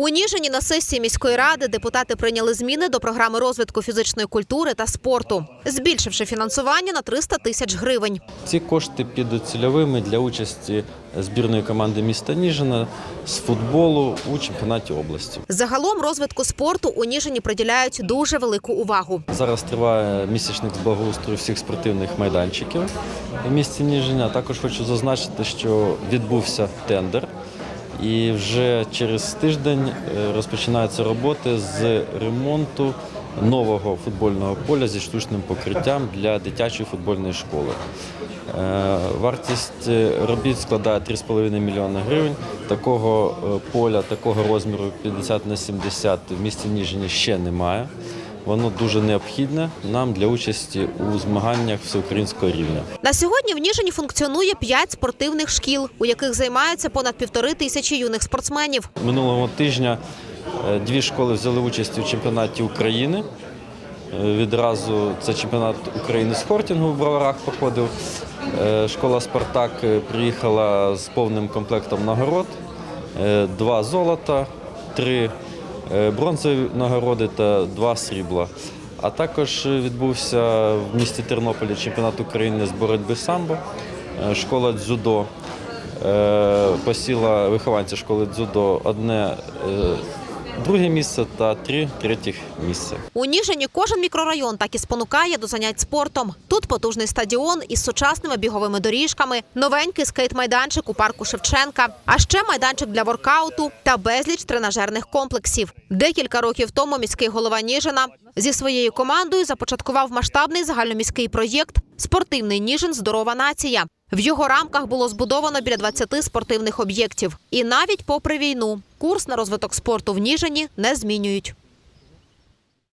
У Ніжині на сесії міської ради депутати прийняли зміни до програми розвитку фізичної культури та спорту, збільшивши фінансування на 300 тисяч гривень. Ці кошти підуть цільовими для участі збірної команди міста Ніжина з футболу у чемпіонаті області. Загалом розвитку спорту у Ніжині приділяють дуже велику увагу. Зараз триває місячник з благоустрою всіх спортивних майданчиків в місті Ніжиня. Також хочу зазначити, що відбувся тендер. І вже через тиждень е, розпочинаються роботи з ремонту нового футбольного поля зі штучним покриттям для дитячої футбольної школи. Е, Вартість е, робіт складає 3,5 мільйони гривень. Такого поля, такого розміру 50 на 70 в місті Ніжині ще немає. Воно дуже необхідне нам для участі у змаганнях всеукраїнського рівня. На сьогодні в Ніжині функціонує п'ять спортивних шкіл, у яких займаються понад півтори тисячі юних спортсменів. Минулого тижня е, дві школи взяли участь у чемпіонаті України. Е, Відразу це чемпіонат України з в Броварах проходив. Е, Школа Спартак приїхала з повним комплектом нагород: два золота, три бронзові нагороди та два срібла. А також е, відбувся в місті Тернополі чемпіонат України з боротьби самбо. Е, Школа дзюдо е, посіла вихованці школи дзюдо одне е, друге місце та три третіх місця. У Ніжині кожен мікрорайон так і спонукає до занять спортом. Тут потужний стадіон із сучасними біговими доріжками, новенький скейт-майданчик у парку Шевченка, а ще майданчик для воркауту та безліч тренажерних комплексів. Декілька років тому міський голова Ніжина зі своєю командою започаткував масштабний загальноміський проєкт Спортивний Ніжин Здорова нація. В його рамках було збудовано біля 20 спортивних об'єктів. І навіть попри війну курс на розвиток спорту в Ніжині не змінюють.